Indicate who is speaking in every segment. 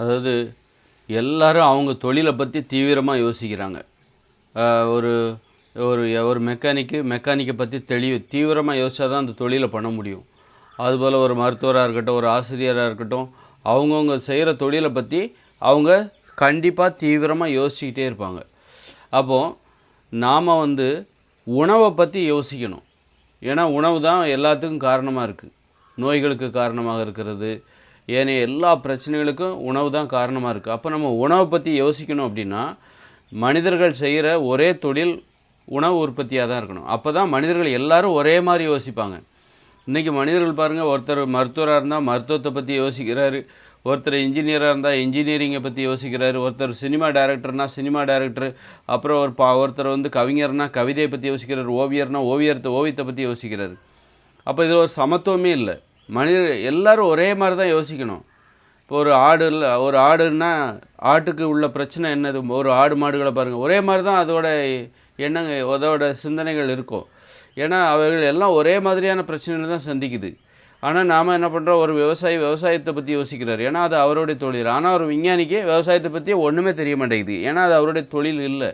Speaker 1: அதாவது எல்லாரும் அவங்க தொழிலை பற்றி தீவிரமாக யோசிக்கிறாங்க. ஒரு ஒரு ஒரு மெக்கானிக்கு மெக்கானிக்கை பற்றி தெளிவு தீவிரமாக யோசிச்சா தான் அந்த தொழிலை பண்ண முடியும். அதுபோல் ஒரு மருத்துவராக இருக்கட்டும் ஒரு ஆசிரியராக இருக்கட்டும் அவங்கவுங்க செய்கிற தொழிலை பற்றி அவங்க கண்டிப்பாக தீவிரமாக யோசிச்சுக்கிட்டே இருப்பாங்க. அப்போது நாம் வந்து உணவை பற்றி யோசிக்கணும். ஏன்னா உணவு தான் எல்லாத்துக்கும் காரணமாக இருக்குது நோய்களுக்கு காரணமாக இருக்கிறது. ஏனைய எல்லா பிரச்சனைகளுக்கும் உணவு தான் காரணமாக இருக்குது அப்போ நம்ம உணவை பற்றி யோசிக்கணும் அப்படின்னா மனிதர்கள் செய்கிற ஒரே தொழில் உணவு உற்பத்தியாக தான் இருக்கணும். அப்போ தான் மனிதர்கள் எல்லோரும் ஒரே மாதிரி யோசிப்பாங்க. இன்றைக்கி மனிதர்கள் பாருங்கள் ஒருத்தர் மருத்துவராக இருந்தால் மருத்துவத்தை பற்றி யோசிக்கிறாரு ஒருத்தர் இன்ஜினியராக இருந்தால் இன்ஜினியரிங்கை பற்றி யோசிக்கிறாரு ஒருத்தர் சினிமா டேரக்டர்னால் சினிமா டேரக்டர் அப்புறம் ஒரு பா ஒருத்தர் வந்து கவிஞர்னா கவிதையை பற்றி யோசிக்கிறார் ஓவியர்னா ஓவியத்தை ஓவியத்தை பற்றி யோசிக்கிறாரு. அப்போ இதில் ஒரு சமத்துவமே இல்லை. மனிதர் எல்லாரும் ஒரே மாதிரி தான் யோசிக்கணும். இப்போ ஒரு ஆடு இல்லை ஒரு ஆடுன்னா ஆட்டுக்கு உள்ள பிரச்சனை என்னது? ஒரு ஆடு மாடுகளை பாருங்கள் ஒரே மாதிரி தான் அதோட எண்ணங்க அதோட சிந்தனைகள் இருக்கும். ஏன்னா அவைகள் எல்லாம் ஒரே மாதிரியான பிரச்சனைகளை தான் சந்திக்குது. ஆனால் நாம் என்ன பண்ணுறோம் ஒரு விவசாயி விவசாயத்தை பற்றி யோசிக்கிறார். ஏன்னா அது அவருடைய தொழில். ஆனால் ஒரு விஞ்ஞானிக்கு விவசாயத்தை பற்றி ஒன்றுமே தெரிய மாட்டேங்குது. ஏன்னா அது அவருடைய தொழில் இல்லை.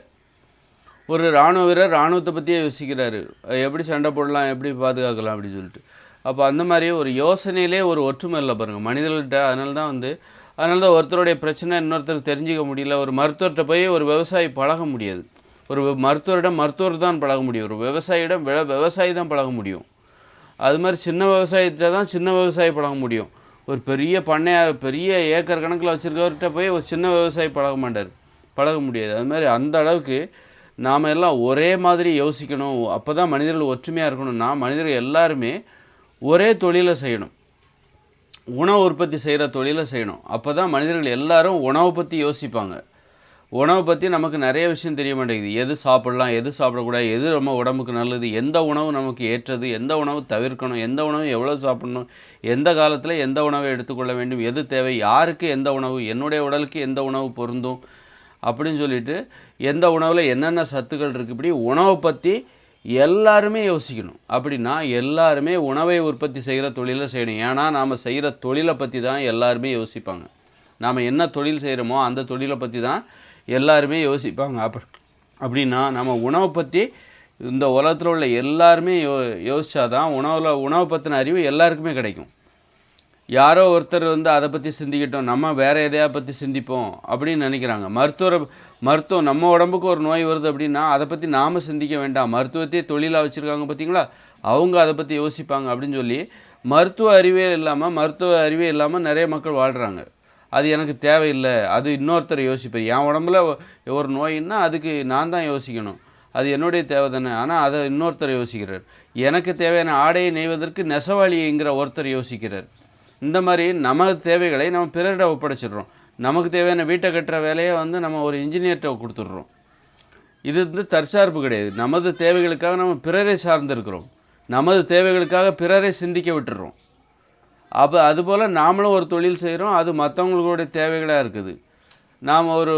Speaker 1: ஒரு இராணுவ வீரர் இராணுவத்தை பற்றியே யோசிக்கிறாரு. எப்படி சண்டை போடலாம்? எப்படி பாதுகாக்கலாம்? அப்படின்னு சொல்லிட்டு. அப்போ அந்த மாதிரி ஒரு யோசனையிலே ஒரு ஒற்றுமை இல்லை பாருங்கள் மனிதர்கள்ட்ட அதனால தான் வந்து அதனால தான் ஒருத்தருடைய பிரச்சனை இன்னொருத்தருக்கு தெரிஞ்சிக்க முடியல. ஒரு மருத்துவர்கிட்ட போய் ஒரு விவசாயி பழக முடியாது. ஒரு மருத்துவரிடம் மருத்துவர் தான் பழக முடியும். ஒரு விவசாயியிடம் விவ விவசாயி தான் பழக முடியும். அது மாதிரி சின்ன விவசாயத்தை தான் சின்ன விவசாயி பழக முடியும். ஒரு பெரிய பண்ணையார் பெரிய ஏக்கர் கணக்கில் வச்சுருக்கவர்கிட்ட போய் ஒரு சின்ன விவசாயி பழக மாட்டார். பழக முடியாது. அது மாதிரி அந்த அளவுக்கு நாம் எல்லாம் ஒரே மாதிரி யோசிக்கணும். அப்போ தான் மனிதர்கள் ஒற்றுமையாக இருக்கணும்னா மனிதர்கள் எல்லாருமே ஒரே தொழிலை செய்யணும். உணவு உற்பத்தி செய்கிற தொழிலை செய்யணும். அப்போ தான் மனிதர்கள் எல்லாரும் உணவை பற்றி யோசிப்பாங்க. உணவை பற்றி நமக்கு நிறைய விஷயம் தெரிய மாட்டேங்குது. எது சாப்பிடலாம் எது சாப்பிடக்கூடாது எது நம்ம உடம்புக்கு நல்லது எந்த உணவு நமக்கு ஏற்றது எந்த உணவு தவிர்க்கணும் எந்த உணவு எவ்வளோ சாப்பிடணும் எந்த காலத்தில் எந்த உணவை எடுத்துக்கொள்ள வேண்டும் எது தேவை யாருக்கு எந்த உணவு என்னுடைய உடலுக்கு எந்த உணவு பொருந்தும் அப்படின்னு சொல்லிட்டு எந்த உணவில் என்னென்ன சத்துக்கள் இருக்குது இப்படி உணவை பற்றி எல்லாருமே யோசிக்கணும். அப்படின்னா எல்லாருமே உணவை உற்பத்தி செய்கிற தொழிலை செய்யணும். ஏன்னா நாம் செய்கிற தொழிலை பற்றி தான் எல்லாருமே யோசிப்பாங்க. நாம் என்ன தொழில் செய்கிறோமோ அந்த தொழிலை பற்றி தான் எல்லாருமே யோசிப்பாங்க. அப்ப அப்படின்னா நம்ம உணவை பற்றி இந்த உலகத்தில் உள்ள எல்லாருமே யோ யோசிச்சாதான் உணவில் உணவை பற்றின அறிவு எல்லாருக்குமே கிடைக்கும். யாரோ ஒருத்தர் வந்து அதை பற்றி சிந்திக்கிட்டோம் நம்ம வேறு எதையா பற்றி சிந்திப்போம் அப்படின்னு நினைக்கிறாங்க. மருத்துவரை மருத்துவம் நம்ம உடம்புக்கு ஒரு நோய் வருது அப்படின்னா அதை பற்றி நாம் சிந்திக்க வேண்டாம். மருத்துவத்தையே தொழிலாக வச்சுருக்காங்க பார்த்தீங்களா அவங்க அதை பற்றி யோசிப்பாங்க அப்படின்னு சொல்லி மருத்துவ அறிவே இல்லாமல் மருத்துவ அறிவே இல்லாமல் நிறைய மக்கள் வாழ்கிறாங்க அது எனக்கு தேவையில்லை. அது இன்னொருத்தர் யோசிப்பார். என் உடம்புல ஒரு நோயின்னா அதுக்கு நான் தான் யோசிக்கணும். அது என்னுடைய தேவை தானே. ஆனால் அதை இன்னொருத்தர் யோசிக்கிறார். எனக்கு தேவையான ஆடையை நெய்வதற்கு நெசவாளிங்கிற ஒருத்தர் யோசிக்கிறார். இந்த மாதிரி நமது தேவைகளை நம்ம பிறரிடம் ஒப்படைச்சிடுறோம். நமக்கு தேவையான வீட்டை கட்டுற வேலையை வந்து நம்ம ஒரு இன்ஜினியர்கிட்ட கொடுத்துட்றோம். இது வந்து தற்சார்பு கிடையாது. நமது தேவைகளுக்காக நம்ம பிறரை சார்ந்திருக்கிறோம். நமது தேவைகளுக்காக பிறரை சிந்திக்க விட்டுறோம் அப்போ அதுபோல் நாமளும் ஒரு தொழில் செய்கிறோம் அது மற்றவங்களுடைய தேவைகளாக இருக்குது. நாம் ஒரு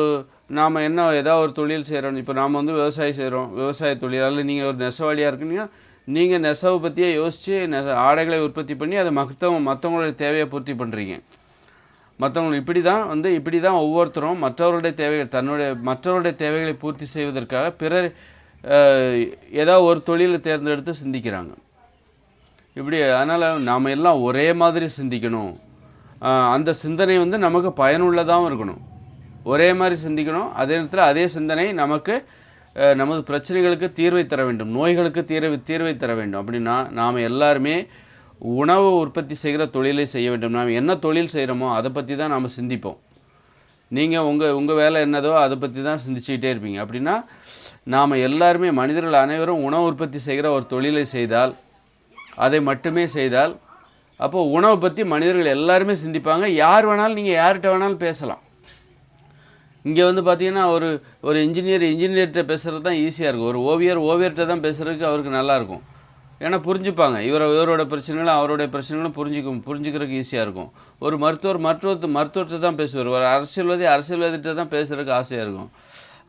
Speaker 1: நாம் என்ன ஏதாவது ஒரு தொழில் செய்கிறோம் இப்போ நாம் வந்து விவசாயம் செய்கிறோம் விவசாய தொழில் அதில் நீங்கள் ஒரு நெசவாளியாக இருக்குன்னா நீங்கள் நெசவை பற்றியே யோசித்து நெ ஆடைகளை உற்பத்தி பண்ணி அதை மற்றவங்க மற்றவங்களுடைய தேவையை பூர்த்தி பண்ணுறீங்க மற்றவங்க இப்படி தான் வந்து இப்படி தான் ஒவ்வொருத்தரும் மற்றவருடைய தேவைகள் தன்னுடைய மற்றவருடைய தேவைகளை பூர்த்தி செய்வதற்காக பிறர் ஏதாவது ஒரு தொழிலை தேர்ந்தெடுத்து சிந்திக்கிறாங்க. இப்படி அதனால் நாம் எல்லாம் ஒரே மாதிரி சிந்திக்கணும். அந்த சிந்தனை வந்து நமக்கு பயனுள்ளதாகவும் இருக்கணும். ஒரே மாதிரி சிந்திக்கணும். அதே நேரத்தில் அதே சிந்தனை நமக்கு நமது பிரச்சனைகளுக்கு தீர்வை தர வேண்டும் நோய்களுக்கு தீர்வு தீர்வை தர வேண்டும். அப்படின்னா நாம் எல்லாருமே உணவு உற்பத்தி செய்கிற தொழிலை செய்ய வேண்டும். நாம் என்ன தொழில் செய்கிறோமோ அதை பற்றி தான் நாம் சிந்திப்போம். நீங்கள் உங்கள் உங்கள் வேலை என்னதோ அதை பற்றி தான் சிந்திச்சுக்கிட்டே இருப்பீங்க. அப்படின்னா நாம் எல்லாருமே மனிதர்கள் அனைவரும் உணவு உற்பத்தி செய்கிற ஒரு தொழிலை செய்தால் அதை மட்டுமே செய்தால் அப்போது உணவை பற்றி மனிதர்கள் எல்லாருமே சிந்திப்பாங்க. யார் வேணாலும் நீங்கள் யார்கிட்ட வேணாலும் பேசலாம். இங்கே வந்து பார்த்தீங்கன்னா ஒரு ஒரு இன்ஜினியர் இன்ஜினியர்கிட்ட பேசுகிறது தான் ஈஸியாக இருக்கும். ஒரு ஓவியர் ஓவியர்கிட்ட தான் பேசுகிறதுக்கு அவருக்கு நல்லாயிருக்கும் ஏன்னா புரிஞ்சுப்பாங்க. இவரை இவரோட பிரச்சனைகளும் அவருடைய பிரச்சனைகளும் புரிஞ்சுக்கும் புரிஞ்சுக்கிறதுக்கு ஈஸியாக இருக்கும். ஒரு மருத்துவர் மருத்துவத்தை மருத்துவர்கிட்ட தான் பேசுவார். ஒரு அரசியல்வாதி அரசியல்வாதிகிட்ட தான் பேசுகிறதுக்கு ஆசையாக இருக்கும்.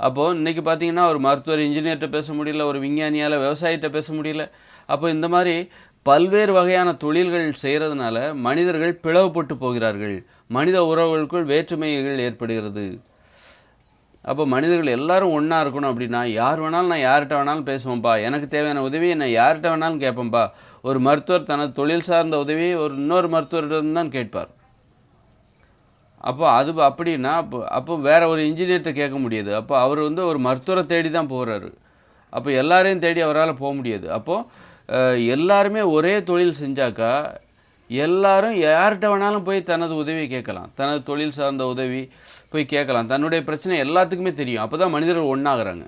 Speaker 1: அப்போது இன்றைக்கி பார்த்தீங்கன்னா ஒரு மருத்துவர் இன்ஜினியர்கிட்ட பேச முடியல ஒரு விஞ்ஞானியால் விவசாயிகிட்ட பேச முடியல. அப்போ இந்த மாதிரி பல்வேறு வகையான தொழில்கள் செய்கிறதுனால மனிதர்கள் பிளவுபட்டு போகிறார்கள். மனித உறவுகளுக்குள் வேற்றுமைகள் ஏற்படுகிறது. அப்போ மனிதர்கள் எல்லாரும் ஒன்றா இருக்கணும் அப்படின்னா யார் வேணாலும் நான் யார்கிட்ட வேணாலும் பேசுவேன்ப்பா எனக்கு தேவையான உதவியை நான் யார்கிட்ட வேணாலும் கேட்பேன்ப்பா ஒரு மருத்துவர் தனது தொழில் சார்ந்த உதவியை ஒரு இன்னொரு மருத்துவரிடம் தான் கேட்பார். அப்போ அது அப்படின்னா அப்போ அப்போ வேறு ஒரு இன்ஜினியர்கிட்ட கேட்க முடியாது. அப்போ அவர் வந்து ஒரு மருத்துவரை தேடி தான் போகிறாரு அப்போ எல்லாரையும் தேடி அவரால் போக முடியாது. அப்போது எல்லாருமே ஒரே தொழில் செஞ்சாக்கா எல்லாரும் யார்கிட்ட வேணாலும் போய் தனது உதவியை கேட்கலாம். தனது தொழில் சார்ந்த உதவி போய் கேட்கலாம். தன்னுடைய பிரச்சனை எல்லாத்துக்குமே தெரியும். அப்போ தான் மனிதர்கள் ஒன்றாகிறாங்க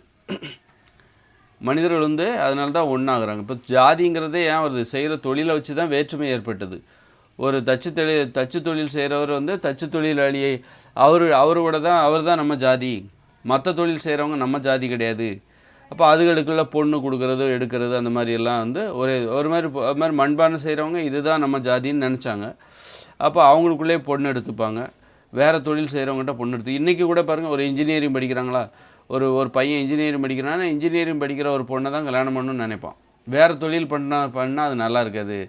Speaker 1: மனிதர்கள் வந்து அதனால தான் ஒன்றாகிறாங்க இப்போ ஜாதிங்கிறதே ஏன் வருது? செய்கிற தொழிலை வச்சு தான் வேற்றுமை ஏற்பட்டது. ஒரு தச்சு தொழில் தச்சு தொழில் செய்கிறவர் வந்து தச்சு தொழிலாளியை அவர் அவரோட தான் அவர் தான் நம்ம ஜாதி. மற்ற தொழில் செய்கிறவங்க நம்ம ஜாதி கிடையாது. அப்போ அதுகளுக்குள்ள பொண்ணு கொடுக்கறது எடுக்கிறது அந்த மாதிரி எல்லாம் வந்து ஒரே ஒரு மாதிரி ஒரு மாதிரி மண்பானை செய்கிறவங்க இதுதான் நம்ம ஜாதின்னு நினச்சாங்க. அப்போ அவங்களுக்குள்ளே பொண்ணு எடுத்துப்பாங்க. வேறு தொழில் செய்கிறவங்ககிட்ட பொண்ணு எடுத்து இன்றைக்கி கூட பாருங்கள் ஒரு இன்ஜினியரிங் படிக்கிறாங்களா? ஒரு ஒரு பையன் இன்ஜினியரிங் படிக்கிறான்னா இன்ஜினியரிங் படிக்கிற ஒரு பொண்ணை தான் கல்யாணம் பண்ணணும்னு நினைப்பான். வேறு தொழில் பண்ணால் பண்ணால் அது நல்லா இருக்காது.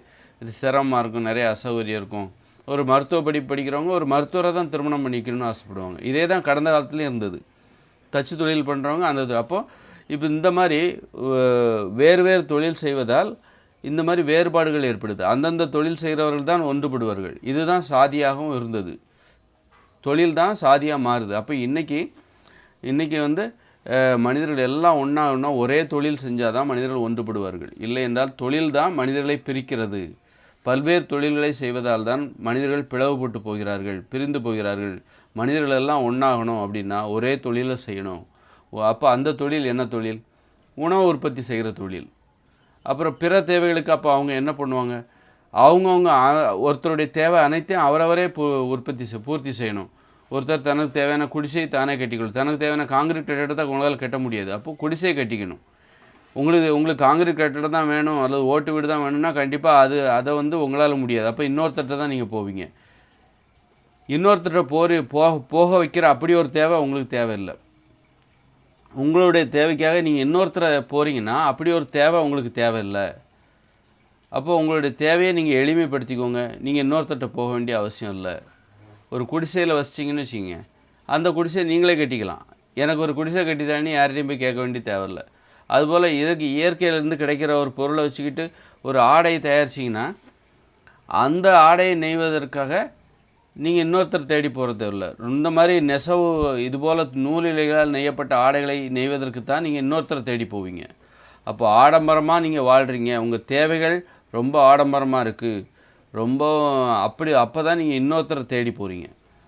Speaker 1: இது சிரமமாக இருக்கும் நிறைய அசௌகரியம் இருக்கும். ஒரு மருத்துவ படிப்பு படிக்கிறவங்க ஒரு மருத்துவரை தான் திருமணம் பண்ணிக்கணும்னு ஆசைப்படுவாங்க. இதே தான் கடந்த காலத்துலேயும் இருந்தது. தச்சு தொழில் பண்ணுறவங்க அந்த இது. அப்போது இப்போ இந்த மாதிரி வேறு வேறு தொழில் செய்வதால் இந்த மாதிரி வேறுபாடுகள் ஏற்படுது. அந்தந்த தொழில் செய்கிறவர்கள் தான் ஒன்றுபடுவார்கள். இதுதான் சாதியாகவும் இருந்தது. தொழில் தான் சாதியாக மாறுது. அப்போ இன்றைக்கி இன்றைக்கி வந்து மனிதர்கள் எல்லாம் ஒன்றா ஒன்றா ஒரே தொழில் செஞ்சால் தான் மனிதர்கள் ஒன்றுபடுவார்கள். இல்லை என்றால் தொழில் தான் மனிதர்களை பிரிக்கிறது. பல்வேறு தொழில்களை செய்வதால் தான் மனிதர்கள் பிளவுபட்டு போகிறார்கள் பிரிந்து போகிறார்கள். மனிதர்கள் எல்லாம் ஒன்றாகணும் அப்படின்னா ஒரே தொழிலை செய்யணும். அப்போ அந்த தொழில் என்ன தொழில்? உணவு உற்பத்தி செய்கிற தொழில். அப்புறம் பிற தேவைகளுக்கு அப்போ அவங்க என்ன பண்ணுவாங்க? அவங்கவுங்க ஒருத்தருடைய தேவை அனைத்தையும் அவரவரே உற்பத்தி செய் பூர்த்தி செய்யணும். ஒருத்தர் தனக்கு தேவையான குடிசையை தானே கட்டிக்கணும் தனக்கு தேவையான காங்கிரீட் கட்டிடத்தை உங்களால் கட்ட முடியாது. அப்போ குடிசையை கட்டிக்கணும். உங்களுக்கு உங்களுக்கு காங்கிரீட் கட்டிடம் தான் வேணும். அல்லது ஓட்டு வீடு தான் வேணும்னா கண்டிப்பாக அது அதை வந்து உங்களால் முடியாது. அப்போ இன்னொருத்தர்கிட்ட தான் நீங்கள் போவீங்க. இன்னொருத்தர்கிட்ட போறி போக போக வைக்கிற அப்படி ஒரு தேவை உங்களுக்கு தேவையில்லை. உங்களுடைய தேவைக்காக நீங்கள் இன்னொருத்தரை போகிறீங்கன்னா அப்படி ஒரு தேவை உங்களுக்கு தேவையில்லை. அப்போ உங்களுடைய தேவையை நீங்கள் எளிமைப்படுத்திக்கோங்க. நீங்கள் இன்னொருத்தர்கிட்ட போக வேண்டிய அவசியம் இல்லை. ஒரு குடிசையில் வசிச்சிங்கன்னு வச்சுக்கோங்க. அந்த குடிசையை நீங்களே கட்டிக்கலாம். எனக்கு ஒரு குடிசை கட்டிதான்னு யார்கிட்டையும் போய் கேட்க வேண்டிய தேவையில்லை அதுபோல் இயற்கை இயற்கையிலேருந்து கிடைக்கிற ஒரு பொருளை வச்சுக்கிட்டு ஒரு ஆடையை தயாரிச்சிங்கன்னா அந்த ஆடையை நெய்வதற்காக நீங்கள் இன்னொருத்தர் தேடி போகிறது இல்லை இந்த மாதிரி நெசவு இதுபோல் நூல் நூலிலைகளால் நெய்யப்பட்ட ஆடைகளை நெய்வதற்கு தான் நீங்கள் இன்னொருத்தர் தேடி போவீங்க. அப்போ ஆடம்பரமாக நீங்கள் வாழ்கிறீங்க உங்கள் தேவைகள் ரொம்ப ஆடம்பரமாக இருக்குது ரொம்ப அப்படி அப்போ தான் நீங்கள் இன்னொருத்தரை தேடி போகிறீங்க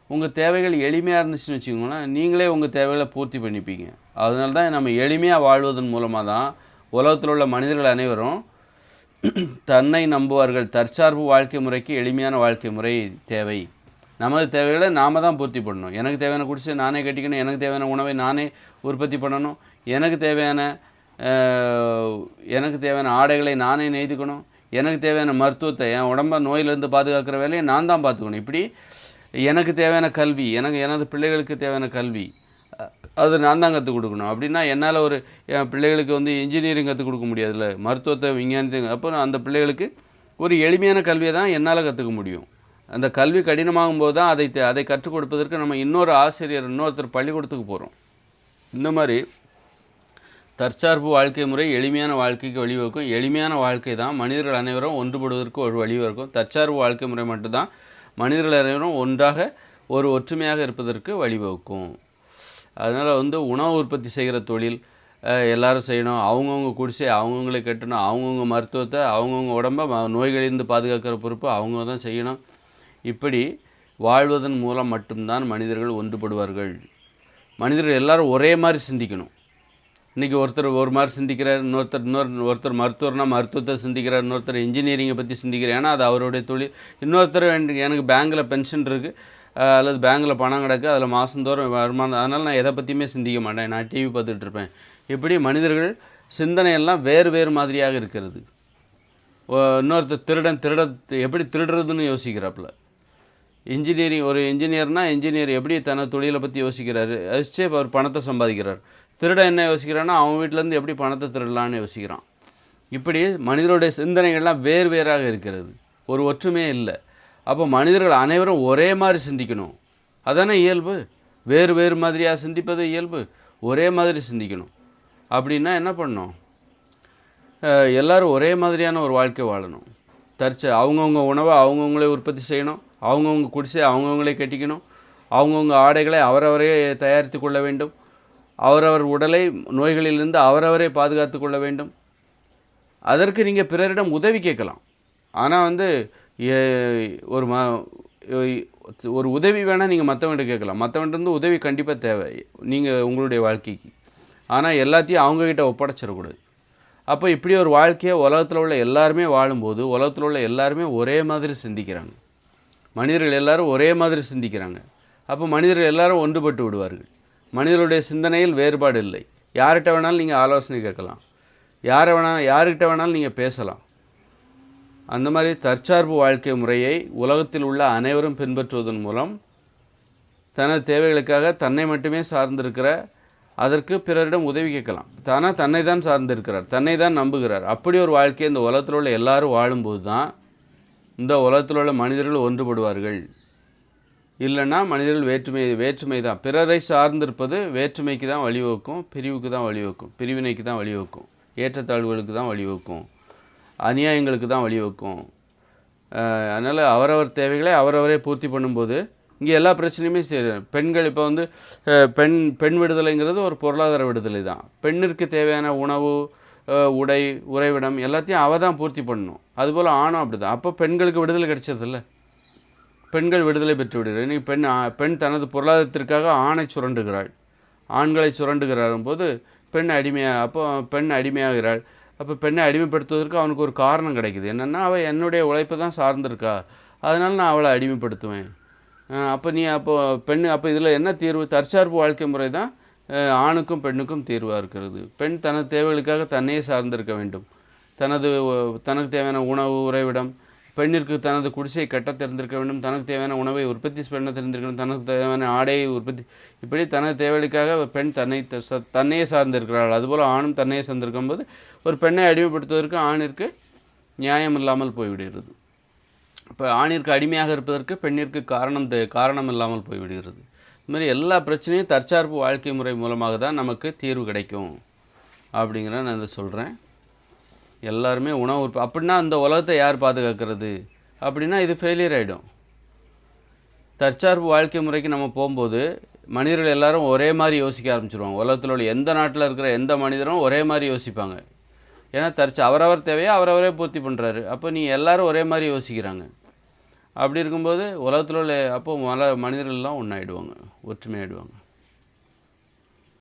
Speaker 1: உங்கள் தேவைகள் எளிமையாக இருந்துச்சுன்னு வச்சுக்கோங்களேன் நீங்களே உங்கள் தேவைகளை பூர்த்தி பண்ணிப்பீங்க. அதனால தான் நம்ம எளிமையாக வாழ்வதன் மூலமாக தான் உலகத்தில் உள்ள மனிதர்கள் அனைவரும் தன்னை நம்புவார்கள். தற்சார்பு வாழ்க்கை முறைக்கு எளிமையான வாழ்க்கை முறை தேவை. நமது தேவைகளை நாம தான் பூர்த்தி பண்ணணும். எனக்கு தேவையான குடிசை நானே கட்டிக்கணும் எனக்கு தேவையான உணவை நானே உற்பத்தி பண்ணணும் எனக்கு தேவையான எனக்கு தேவையான ஆடைகளை நானே நெய்துக்கணும் எனக்கு தேவையான மருத்துவத்தை என் உடம்ப நோயிலிருந்து பாதுகாக்கிற வேலையை நான் தான் பார்த்துக்கணும். இப்படி எனக்கு தேவையான கல்வி எனக்கு எனது பிள்ளைகளுக்கு தேவையான கல்வி அது நான் தான் கற்றுக் கொடுக்கணும். அப்படின்னா என்னால் ஒரு என் பிள்ளைகளுக்கு வந்து இன்ஜினியரிங் கற்றுக் கொடுக்க முடியாதுல்ல மருத்துவத்தை விஞ்ஞானத்தை அப்போ அந்த பிள்ளைகளுக்கு ஒரு எளிமையான கல்வியை தான் என்னால் கற்றுக்க முடியும். அந்த கல்வி கடினமாகும் போது தான் அதை தே- அதை கற்றுக் கொடுப்பதற்கு நம்ம இன்னொரு ஆசிரியர் இன்னொருத்தர் பள்ளிக்கூடத்துக்கு போகிறோம் இந்த மாதிரி தற்சார்பு வாழ்க்கை முறை எளிமையான வாழ்க்கைக்கு வழிவகுக்கும். எளிமையான வாழ்க்கை தான் மனிதர்கள் அனைவரும் ஒன்றுபடுவதற்கு ஒரு வழிவகுக்கும் தற்சார்பு வாழ்க்கை முறை மட்டும்தான் மனிதர்கள் அனைவரும் ஒன்றாக ஒரு ஒற்றுமையாக இருப்பதற்கு வழிவகுக்கும். அதனால் வந்து உணவு உற்பத்தி செய்கிற தொழில் எல்லாரும் செய்யணும். அவங்கவுங்க குடிசை அவங்கவுங்களே கட்டணும். அவங்கவுங்க மருத்துவத்தை அவங்கவுங்க உடம்ப நோய்களிலிருந்து பாதுகாக்கிற பொறுப்பு அவங்க தான் செய்யணும். இப்படி வாழ்வதன் மூலம் மட்டும்தான் மனிதர்கள் ஒன்றுபடுவார்கள். மனிதர்கள் எல்லாரும் ஒரே மாதிரி சிந்திக்கணும். இன்றைக்கி ஒருத்தர் ஒரு மாதிரி சிந்திக்கிறார் இன்னொருத்தர் இன்னொரு ஒருத்தர் மருத்துவர்னா மருத்துவத்தை சிந்திக்கிறார் இன்னொருத்தர் இன்ஜினியரிங்கை பற்றி சிந்திக்கிறார். ஏன்னா அது அவருடைய தொழில். இன்னொருத்தர் எனக்கு- பேங்க்கில் பென்ஷன் இருக்குது அல்லது பேங்க்கில் பணம் கிடக்கு அதில் மாதந்தோறும் வருமானம். அதனால் நான் எதை பற்றியுமே சிந்திக்க மாட்டேன். நான் டிவி பார்த்துட்டு இருப்பேன். இப்படி மனிதர்கள் சிந்தனையெல்லாம் வேறு வேறு மாதிரியாக இருக்கிறது. இன்னொருத்தர் திருடன் திருட எப்படி திருடுறதுன்னு யோசிக்கிறாப்புல. இன்ஜினியரிங் ஒரு இன்ஜினியர்னா இன்ஜினியர் எப்படி தனது தொழிலை பற்றி யோசிக்கிறாரு? யோசிச்சே அவர் பணத்தை சம்பாதிக்கிறார். திருடன் என்ன யோசிக்கிறான்னா அவன் வீட்டிலேருந்து எப்படி பணத்தை திருடலான்னு யோசிக்கிறான். இப்படி மனிதருடைய சிந்தனைகள்லாம் வேறு வேறாக இருக்கிறது. ஒரு ஒற்றுமையே இல்லை. அப்போ மனிதர்கள் அனைவரும் ஒரே மாதிரி சிந்திக்கணும். அதானே இயல்பு? வேறு வேறு மாதிரியாக சிந்திப்பது இயல்பு? ஒரே மாதிரி சிந்திக்கணும். அப்படின்னா என்ன பண்ணணும்? எல்லோரும் ஒரே மாதிரியான ஒரு வாழ்க்கை வாழணும். தற்ச அவங்கவுங்க உணவை அவங்கவுங்களே உற்பத்தி செய்யணும். அவங்கவுங்க குடிசை அவங்கவுங்களே கட்டிக்கணும். அவங்கவுங்க ஆடைகளை அவரவரே தயாரித்து கொள்ள வேண்டும். அவரவர் உடலை நோய்களிலிருந்து அவரவரே பாதுகாத்து கொள்ள வேண்டும். அதற்கு நீங்கள் பிறரிடம் உதவி கேட்கலாம். ஆனால் வந்து ஏ- ஒரு ம ஒரு உதவி வேணால் நீங்கள் மற்றவன்கிட்ட கேட்கலாம். மற்றவன்ட்டு உதவி கண்டிப்பாக தேவை. நீங்கள் உங்களுடைய வாழ்க்கைக்கு. ஆனால் எல்லாத்தையும் அவங்கக்கிட்ட ஒப்படைச்சிடக்கூடாது. அப்போ இப்படி ஒரு வாழ்க்கையை உலகத்தில் உள்ள எல்லாருமே வாழும்போது உலகத்தில் உள்ள எல்லாருமே ஒரே மாதிரி சிந்திக்கிறாங்க. மனிதர்கள் எல்லாரும் ஒரே மாதிரி சிந்திக்கிறாங்க. அப்போ மனிதர்கள் எல்லாரும் ஒன்றுபட்டு விடுவார்கள். மனிதர்களுடைய சிந்தனையில் வேறுபாடு இல்லை. யார்கிட்ட வேணாலும் நீங்கள் ஆலோசனை கேட்கலாம். யாரை வேணால் யார்கிட்ட வேணாலும் நீங்கள் பேசலாம். அந்த மாதிரி தற்சார்பு வாழ்க்கை முறையை உலகத்தில் உள்ள அனைவரும் பின்பற்றுவதன் மூலம் தனது தேவைகளுக்காக தன்னை மட்டுமே சார்ந்திருக்கிற அதற்கு பிறரிடம் உதவி கேட்கலாம். தானாக தன்னை தான் சார்ந்திருக்கிறார். தன்னை தான் நம்புகிறார். அப்படி ஒரு வாழ்க்கையை இந்த உலகத்தில் உள்ள எல்லாரும் வாழும்போது தான் இந்த உலகத்தில் உள்ள மனிதர்கள் ஒன்றுபடுவார்கள். இல்லைன்னா மனிதர்கள் வேற்றுமை வேற்றுமை தான். பிறரை சார்ந்திருப்பது வேற்றுமைக்கு தான் வழிவகுக்கும் பிரிவுக்கு தான் வழிவகுக்கும் பிரிவினைக்கு தான் வழிவகுக்கும் ஏற்றத்தாழ்வுகளுக்கு தான் வழிவகுக்கும் அநியாயங்களுக்கு தான் வழிவகுக்கும். அதனால் அவரவர் தேவைகளை அவரவரே பூர்த்தி பண்ணும்போது இங்கே எல்லா பிரச்சனையுமே சரி. பெண்கள் இப்போ வந்து பெண் பெண் விடுதலைங்கிறது ஒரு பொருளாதார விடுதலை தான். பெண்ணிற்கு தேவையான உணவு உடை உறைவிடம் எல்லாத்தையும் அவள் தான் பூர்த்தி பண்ணணும். அதுபோல் ஆணும் அப்படி தான் அப்போ பெண்களுக்கு விடுதலை கிடைச்சதில்ல. பெண்கள் விடுதலை பெற்று விடுகிறார் நீ பெண் பெண் தனது பொருளாதாரத்திற்காக ஆணை சுரண்டுகிறாள். ஆண்களை சுரண்டுகிறாரும் போது பெண் அடிமையாக அப்போ பெண் அடிமையாகிறாள். அப்போ பெண்ணை அடிமைப்படுத்துவதற்கு அவனுக்கு ஒரு காரணம் கிடைக்குது. என்னென்னா அவள் என்னுடைய உழைப்பை தான் சார்ந்திருக்கா. அதனால் நான் அவளை அடிமைப்படுத்துவேன். அப்போ நீ அப்போ பெண் அப்போ இதில் என்ன தீர்வு? தற்சார்பு வாழ்க்கை முறை தான் ஆணுக்கும் பெண்ணுக்கும் தீர்வாக இருக்கிறது. பெண் தனது தேவைகளுக்காக தன்னையே சார்ந்திருக்க வேண்டும். தனது தனக்கு தேவையான உணவு உறைவிடம். பெண்ணிற்கு தனது குடிசையை கட்ட தெரிந்திருக்க வேண்டும். தனக்கு தேவையான உணவை உற்பத்தி பண்ண தெரிந்திருக்க வேண்டும். தனக்கு தேவையான ஆடையை உற்பத்தி இப்படி தனது தேவைகளுக்காக பெண் தன்னை தன்னையே சார்ந்திருக்கிறாள். அதுபோல் ஆணும் தன்னையே சார்ந்திருக்கும் போது ஒரு பெண்ணை அடிமைப்படுத்துவதற்கு ஆணிற்கு நியாயம் இல்லாமல் போய்விடுகிறது. இப்போ ஆணிற்கு அடிமையாக இருப்பதற்கு பெண்ணிற்கு காரணம் தே- காரணம் இல்லாமல் போய்விடுகிறது. இது மாதிரி எல்லா பிரச்சனையும் தற்சார்பு வாழ்க்கை முறை மூலமாக தான் நமக்கு தீர்வு கிடைக்கும் அப்படிங்கிற நான் இதை சொல்கிறேன் எல்லாருமே உணவு உற்ப அப்படின்னா அந்த உலகத்தை யார் பாதுகாக்கிறது? அப்படின்னா இது ஃபெயிலியர் ஆகிடும் தற்சார்பு வாழ்க்கை முறைக்கு நம்ம போகும்போது மனிதர்கள் எல்லாரும் ஒரே மாதிரி யோசிக்க ஆரம்பிச்சிருவாங்க. உலகத்தில் உள்ள எந்த நாட்டில் இருக்கிற எந்த மனிதரும் ஒரே மாதிரி யோசிப்பாங்க. ஏன்னா தற்ச அவரவர் தேவையை அவரவரே பூர்த்தி பண்ணுறாரு அப்போ நீ எல்லோரும் ஒரே மாதிரி யோசிக்கிறாங்க. அப்படி இருக்கும்போது உலகத்தில் உள்ள அப்போ மல மனிதர்கள்லாம் ஒன்றாயிடுவாங்க ஒற்றுமையாயிடுவாங்க.